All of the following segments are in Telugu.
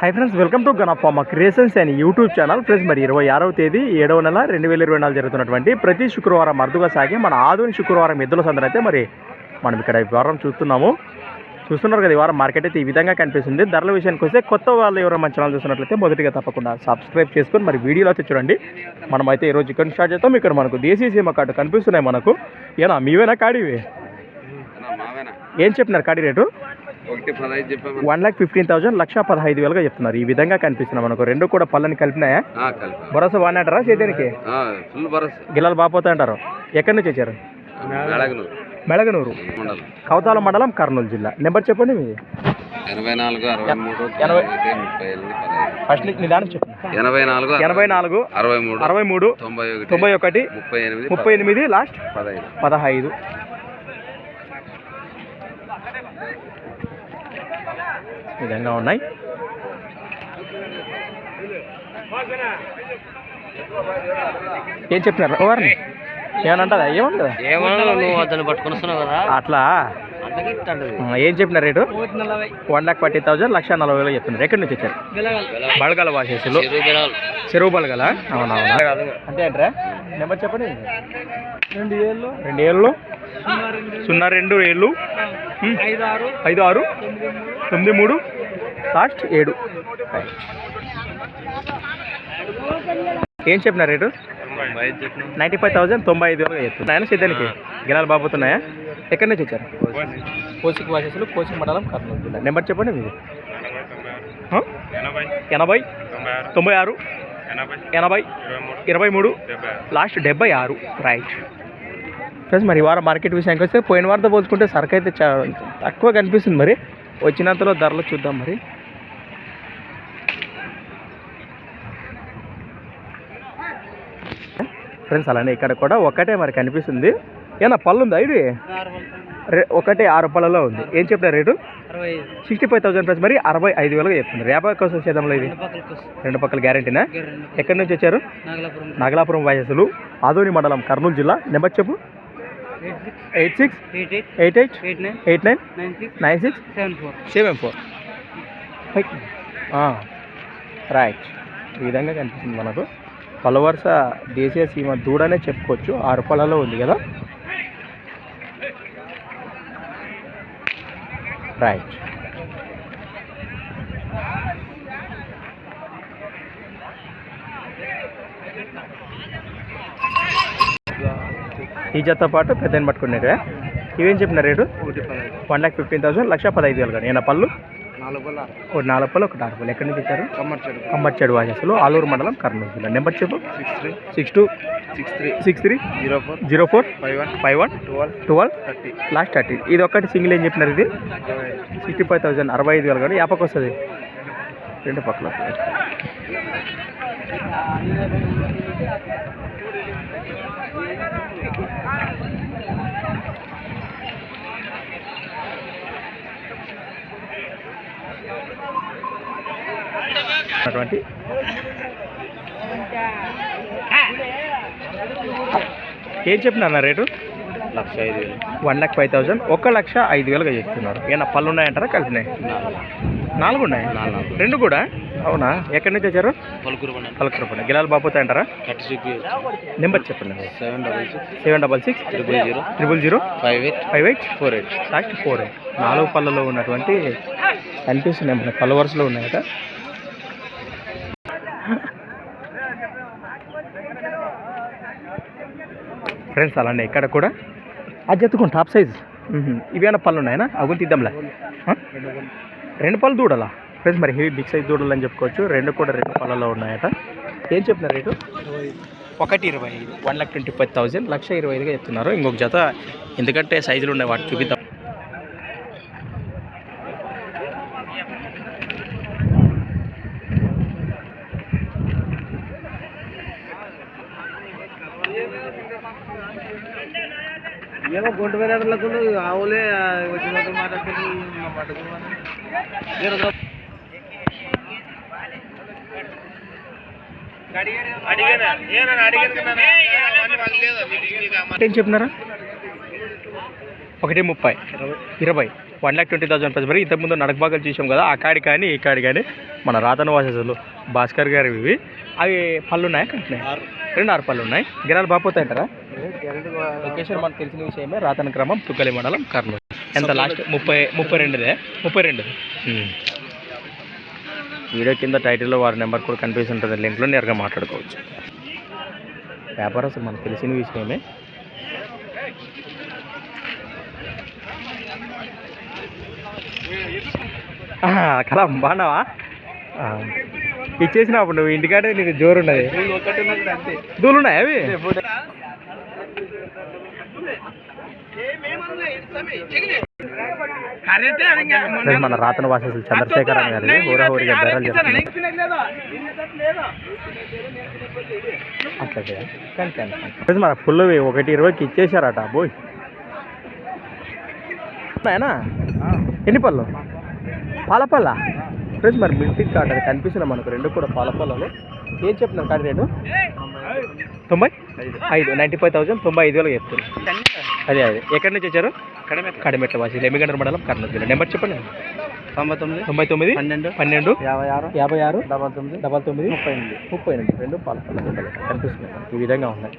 High friends welcome to గణఫార్మా creations and YouTube channel friends మరి ఇరవై ఆరవ తేదీ ఏడవ నెల రెండు వేల ఇరవై నాలుగు జరుగుతున్నటువంటి ప్రతి శుక్రవారం అరుదుగా సాగి మన ఆధునిక శుక్రవారం ఎద్దుల సందడి అయితే మరి మనం ఇక్కడ ఈ వారం చూస్తున్నాము. చూస్తున్నారు కదా ఈ వారం మార్కెట్ అయితే ఈ విధంగా కనిపిస్తుంది. ధరల విషయానికి వస్తే కొత్త వాళ్ళు ఎవరైనా మన ఛానల్ చూస్తున్నట్లయితే మొదటిగా తప్పకుండా సబ్స్క్రైబ్ చేసుకొని మరి వీడియోలో అయితే చూడండి. మనం అయితే ఈరోజు ఇక్కడ స్టార్ట్ చేస్తాం. ఇక్కడ మనకు దేశీయ సీమ కార్డు కనిపిస్తున్నాయి మనకు. ఏనా మీవేనా కాడివి? ఏం చెప్పినారు కాడి rate? One lakh fifteen thousand లక్ష పదహైదు వేలుగా చెప్తున్నారు. ఈ విధంగా కనిపిస్తున్నాయి మనకు. రెండు కూడా పళ్ళని కలిపినాయా? కలిపి. భరోసా వాడినాడరా చేతానికి గిల్లలు బాపోతా అంటారు ఎక్కడి నుంచి వచ్చారు? మెళగనూరు మండలం. కవతాల మండలం కర్నూలు జిల్లా. నెంబర్ చెప్పండి మీది. ఎనభై నాలుగు అరవై మూడు ఎనభై- తొంభై ఒకటి, ముప్పై ఎనిమిది పదహైదు. ఫస్ట్ నీ దానికి చెప్పండి. ఎనభై నాలుగు ఎనభై నాలుగు అరవై మూడు అరవై మూడు తొంభై ఒకటి తొంభై ఒకటి ముప్పై ఎనిమిది ముప్పై ఎనిమిది లాస్ట్ పదహైదు. పదహైదు. విధంగా ఉన్నాయి. ఏం చెప్పినారు వారిని ఏమనంటదా ఏమంటదా ఏమన్నా నువ్వు అతను పట్టుకుని వస్తున్నావు కదా. అట్లా? ఏం చెప్పిన rate? One lakh forty thousand లక్ష నలభై వేలు చెప్తున్నారు. ఎక్కడి నుంచి వచ్చారు? బళగల వాసేసులు. చెరువు బలగల. అవునవునా. అంతే అంటారా నెంబర్ చెప్పండి. రెండు ఏళ్ళు. రెండు ఏళ్ళు. సున్నా రెండు ఏళ్ళు. ఐదు ఆరు తొమ్మిది మూడు లాస్ట్ ఏడు. ఏం చెప్పిన రేటు? నైంటీ ఫైవ్ థౌసండ్ తొంభై ఐదు వేలుగా చెప్తున్నాయా సిద్ధానికి గిలాలు బాబుతున్నాయా ఎక్కడి నుంచి వచ్చారు? కోసిక్ వాసేసులు కోసిక్ మండలం కర్నూలు జిల్లా. నెంబర్ చెప్పండి ఆ? ఎనభై తొంభై ఆరు ఎనభై ఇరవై మూడు లాస్ట్ డెబ్బై ఆరు. రైట్. ఫ్రెండ్స్ మరి వారం మార్కెట్ విషయానికి వస్తే పోయిన వారంతో పోల్చుకుంటే సరుకు అయితే తక్కువ కనిపిస్తుంది మరి. వచ్చినంతలో ధరలు చూద్దాం మరి. ఫ్రెండ్స్ అలానే ఇక్కడ కూడా ఒకటే మరి కనిపిస్తుంది. ఏనా పళ్ళు ఉందా ఇది? రే- ఒకటే ఆరు పళ్ళలో ఉంది. ఏం చెప్పిన rate? Sixty five thousand plus మరి అరవై ఐదు వేలుగా చెప్తున్నారు. యాభై కోసం సేదంలో ఇది. రెండు పక్కల గ్యారంటీనా? ఎక్కడి నుంచి వచ్చారు? నాగలాపురం. నాగలాపురం వాయసులు ఆదోని మండలం కర్నూలు జిల్లా. నెంబర్ చెప్పు. Eight six eight six eight eight eight eight eight nine eight nine nine six nine six seven four seven four right. ఈ విధంగా కనిపిస్తుంది మనకు. పలవరుస దేశీయ సీమ దూడనే చెప్పుకోవచ్చు. ఆరు పొలాల్లో ఉంది కదా? రైట్. ఈ జతతో పాటు పెద్దని పట్టుకునేటివా. ఇవేం చెప్పిన rate? One lakh fifteen thousand లక్ష పదహైదు వేలు కానీ. ఏనా పళ్ళు? ఒకటి నాలుగు పళ్ళు ఒకటి ఆరు పళ్ళు. ఎక్కడి నుంచి ఇచ్చారు కమ్మర్చాడు కమ్మర్చాడు ఆలూరు మండలం కర్నూలు జిల్లా. నెంబర్ చెప్పు. Six three. Six two. Six three. Six three. Zero four. Zero four. Five one. Five one. Twelve. Twelve. Thirty. Last thirty. ఇది ఒక్కటి సింగిల్ ఏం చెప్పినారు ఇది? సిక్స్టీ ఫైవ్ థౌసండ్ అరవై ఐదు వేలు కానీ. యాపకు వస్తుంది. రెండు పక్కల అటువంటి ఏం చెప్పినారు రేటు? లక్ష ఐదు వేలు. వన్ లాక్ ఫైవ్ థౌసండ్ ఒక లక్ష ఐదు వేలుగా చెప్తున్నారు. ఏమన్నా పళ్ళు ఉన్నాయంటారా? కలిపినాయి నాలుగు. ఉన్నాయి? రెండు కూడా? అవునా? ఎక్కడి నుంచి వచ్చారు? పలుకురు పండు పలకరపల్లి గిలాలు బాపోతాయి అంటారా? నెంబర్ చెప్పండి. Seven double six seven double six triple zero triple zero five eight five eight four eight last four eight నాలుగు పళ్ళలో ఉన్నటువంటి కనిపిస్తున్నాయి మన పళ్ళ వరుసలో ఉన్నాయి కదా ఫ్రెండ్స్ అలానే ఇక్కడ కూడా. అది ఎత్తుకోండి టాప్ సైజ్. ఇవేనా పళ్ళు ఉన్నాయనా? అగులు తీద్దాంలే? రెండు పళ్ళు దూడలా? ఫ్రెండ్స్ మరి హెవీ బిగ్ సైజ్ దూడలు అని చెప్పుకోవచ్చు. రెండు కూడా రెండు పళ్ళలో ఉన్నాయట. ఏం చెప్తున్నారు రేటు? ఒకటి ఇరవై ఐదు. One lakh twenty five thousand లక్ష ఇరవై ఐదుగా చెప్తున్నారు. ఇంకొక జత ఎందుకంటే సైజులు ఉన్నాయి వాటి చూపిద్దాం. ఏమో గుంటు వేరేలకు ఆవులే వచ్చిన మాట్లాడుతుంది. ఏం చెప్పినారా? ఒకటి ముప్పై. ఇరవై. One lakh twenty thousand price మరి ఇంతకుముందు నడకబాగలు చూసాం కదా ఆ కాడి కానీ ఈ కాడి కానీ మన రాతన వాసెస్లు భాస్కర్ గారు ఇవి. అవి పళ్ళు ఉన్నాయా కంటున్నాయి రెండు ఆరు పళ్ళు ఉన్నాయి గిరాలు బాపోతాయి అంటారా లొకేషన్ మనకు తెలిసిన విషయమే రాతన క్రమం తుక్కలి మండలం కర్నూలు. ఎంత లాస్ట్? ముప్పై ముప్పై రెండుదే. ముప్పై రెండు. వీడియో కింద టైటిల్లో వారి నెంబర్ కూడా కనిపిస్తుంటుంది. లింక్లో నేరుగా మాట్లాడుకోవచ్చు. వ్యాపారస్తులు మనకు తెలిసిన విషయమే. కలా బాగున్నావా? ఆ. ఇచ్చేసినప్పుడు నువ్వు ఇంటికాడే నీకు జోరు ఉన్నది దూలు ఉన్నాయి అవి మన రాతన వాసస్సులు చంద్రశేఖరన్ గారి హోరాహోరిగా బేరాలు అట్లా కానీ. మన పుల్లవి ఒకటి ఇరవైకి ఇచ్చేసారట బోయ్. ఉన్నాయనా ఎన్ని పళ్ళు? పాలపల్ల ఫ్రెండ్స్ మరి మిల్టిక్ కార్డ్ అది కనిపిస్తున్నాయి మనకు. రెండు కూడా పాలపల్లలు ఏం చెప్తున్నారు కార్డు రేటు? తొంభై? ఐదు. నైంటీ ఫైవ్ థౌసండ్ తొంభై ఐదు వేలకు చెప్తున్నారు అదే అదే. ఎక్కడి నుంచి వచ్చారు? కడిమెట్ల. వాసి. ఎమ్మిగండ్ర మండలం కర్నూలు జిల్లా. నెంబర్ చెప్పండి. తొంభై తొమ్మిది తొంభై తొమ్మిది పన్నెండు పన్నెండు యాభై ఆరు యాభై ఆరు డబల్ తొమ్మిది డబల్ తొమ్మిది ముప్పై ఎనిమిది. ముప్పై ఎనిమిది. రెండు పాలపల్ల కనిపిస్తున్నాయి. ఈ విధంగా ఉన్నాయి.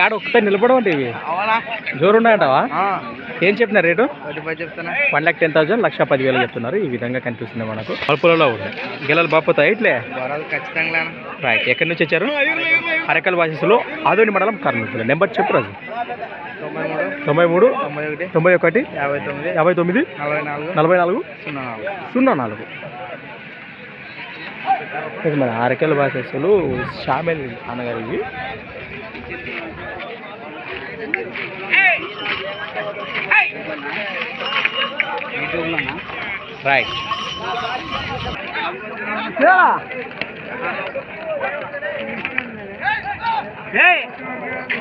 ఆడ ఒక్కటే నిలబడమంటే ఇవి. అవునా జోరు ఉన్నాయంటావా ఏం చెప్పినారు rate? One lakh ten thousand లక్ష పదివేలు చెప్తున్నారు. ఈ విధంగా కనిపిస్తుంది మనకు. పలుపులలో ఉన్నాయి గిల్లలు బాపోతాయి ఇట్లే? రైట్. ఎక్కడి నుంచి వచ్చారు? అరకల్ వాసిస్సులు ఆదోని మండలం కర్నూలు నెంబర్ చెప్పు రాజు. తొంభై మూడు తొంభై ఒకటి యాభై తొమ్మిది యాభై తొమ్మిది నలభై నాలుగు సున్నా నాలుగు. మన అరకెల వాసిస్సులు షామెల్ అన్నగారు ఇవి. రైట్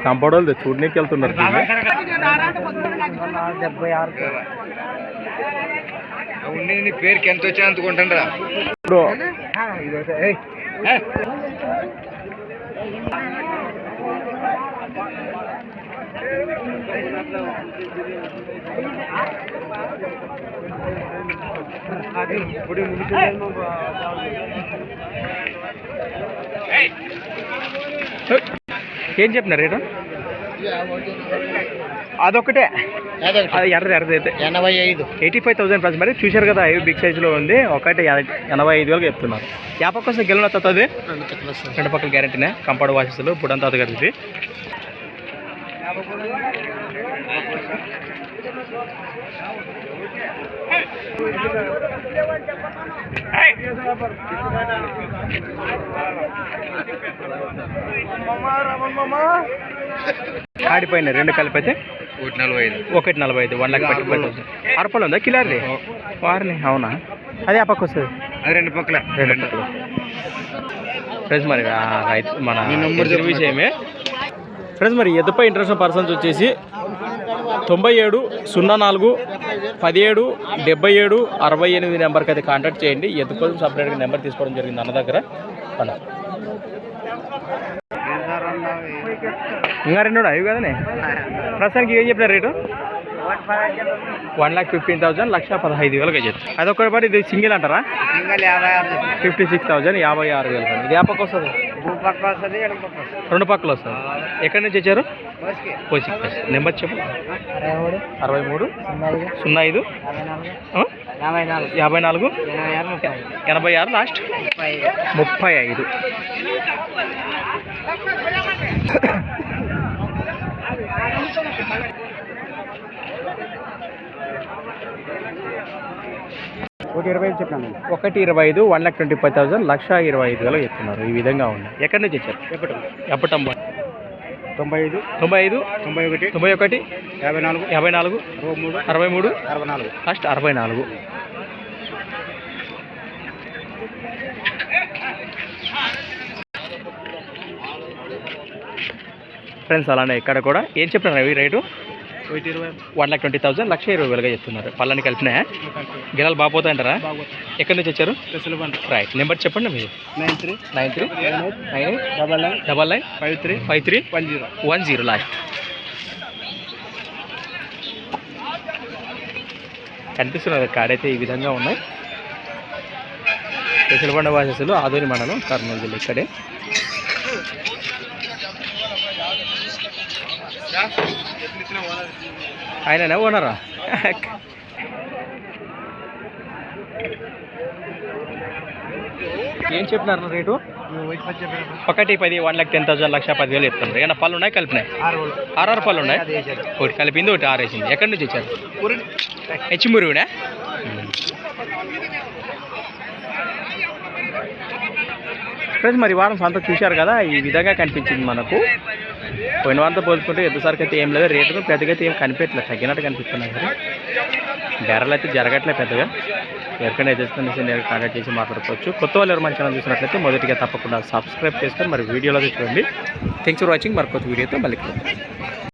కంపౌండ్ చూడనీకి వెళ్తున్నారు. డెబ్బై ఆరు ఉండి నీ పేరుకి ఎంత వచ్చినా అందుకుంటారా ఇప్పుడు ఏం చెప్పినారు రేటు? అదొకటే అది ఎర్రది ఎర్రది అయితే. ఎనభై ఐదు. Eighty five thousand plus. మరి చూశారు కదా అవి బిగ్ సైజులో ఉంది. ఒకటి ఎన- ఎనభై ఐదు వేలకు చెప్తున్నారు. యాపక్క వస్తే గెలవ వస్తుంది. రెండు పక్కల గ్యారెంటీనే. కంపౌండ్ వాసిస్తులు అది కలిసి ఆడిపోయిన రెండు కలిపి అయితే ఒకటి నలభై ఐదు. ఒకటి నలభై ఐదు one lakh thirty five thousand అరపలు ఉందా? కిలారి వారిని అవునా? అదే ఆ పక్క వస్తుంది. అది రెండు పక్కల. రెండు పక్కలు. ఫ్రెండ్స్ మరి రైతు మన మీ నంబర్. విషయమే ఫ్రెండ్స్ మరి ఎద్దుపై ఇంట్రెస్ట్ పర్సన్స్ వచ్చేసి తొంభై ఏడు సున్నా నాలుగు పదిహేడు డెబ్బై ఏడు అరవై ఎనిమిది నెంబర్కి అయితే కాంటాక్ట్ చేయండి. ఎద్దు కోసం సపరేట్గా నెంబర్ తీసుకోవడం జరిగింది అన్న దగ్గర. అన్న. ఇంకా రెండు అవి కదనే? ప్రస్తుతానికి ఏం చెప్పిన rate? One lakh fifteen thousand లక్ష పదహైదు వేలుగా చెప్తారు. అదొకటి పాటు ఇది సింగిల్ అంటారా? సింగల్ యాభై ఆరు ఫిఫ్టీ సిక్స్ థౌసండ్ యాభై ఆరు వేలు ఇది ఏ రెండు పక్కలు వస్తుంది ఎక్కడి నుంచి వచ్చారు? నెంబర్ చెప్పు. అరవై మూడు. సున్నా ఐదు యాభై నాలుగు. ఎనభై ఆరు లాస్ట్? ముప్పై ఐదు. ఒకటి ఇరవై ఐదు చెప్పాను ఒకటి ఇరవై ఐదు one lakh twenty five thousand లక్ష ఇరవై ఐదు వేలు చెప్తున్నారు. ఈ విధంగా ఉంది ఎక్కడి నుంచి వచ్చారు? చెప్పటం ఎప్పటం? తొంభై ఐదు. తొంభై ఐదు? తొంభై ఒకటి. తొంభై ఒకటి? యాభై నాలుగు. యాభై నాలుగు? అరవై మూడు. అరవై మూడు? అరవై నాలుగు. లాస్ట్ అరవై నాలుగు. ఫ్రెండ్స్ అలానే ఇక్కడ కూడా ఏం చెప్తున్నారు అవి rate? One lakh twenty thousand లక్ష ఇరవై వేలుగా చెప్తున్నారు. పళ్ళని కలిపినాయా? గిరాలు బాగుపోతాయంటారా ఎక్కడి నుంచి వచ్చారు? రైట్. నెంబర్ చెప్పండి మీది nine three. Nine three. Nine eight. Nine eight. Double nine. Double nine. Five three. Five three. One zero. One zero. Last. కనిపిస్తున్నారు. కాడైతే ఈ విధంగా ఉన్నాయి. పెసలబండ వాసస్సులు ఆదోని మండలం కర్నూలు జిల్లా ఇక్కడే. ఆయననే ఓనరా? ఏం చెప్పినారు రేటు? ఒకటి పది వన్ లాక్ టెన్ థౌసండ్ లక్ష పదివేలు చెప్తున్నారు. ఏమైనా పళ్ళు ఉన్నాయి కలిపినాయి? ఆరు ఆరు ఆర్ఆర్ పళ్ళు ఉన్నాయి? ఒకటి కలిపింది ఒకటి ఆరేసింది. ఎక్కడి నుంచి వచ్చారు హెచ్చిమురుగునా ఫ్రెండ్స్ మరి ఈ వారం సంత చూశారు కదా ఈ విధంగా కనిపించింది మనకు. పోయిన వారంతో పోల్చుకుంటే ఎంతసరికి అయితే ఏం లేదు. రేటు పెద్దగా అయితే ఏం కనిపించలేదు తగ్గినట్టు కనిపిస్తున్నాయి కదా. ధరలు అయితే జరగట్లేదు పెద్దగా. ఎక్కడైనా తెస్తుంది నేను కాంటాక్ట్ చేసి మాట్లాడుకోవచ్చు. కొత్త వాళ్ళు ఎవరు మన ఛానల్ చూసినట్లయితే మొదటిగా తప్పకుండా సబ్స్క్రైబ్ చేసుకొని మరి వీడియోలో చూడండి. థ్యాంక్స్ ఫర్ వాచింగ్ మరి కొత్త వీడియోతో మళ్ళీ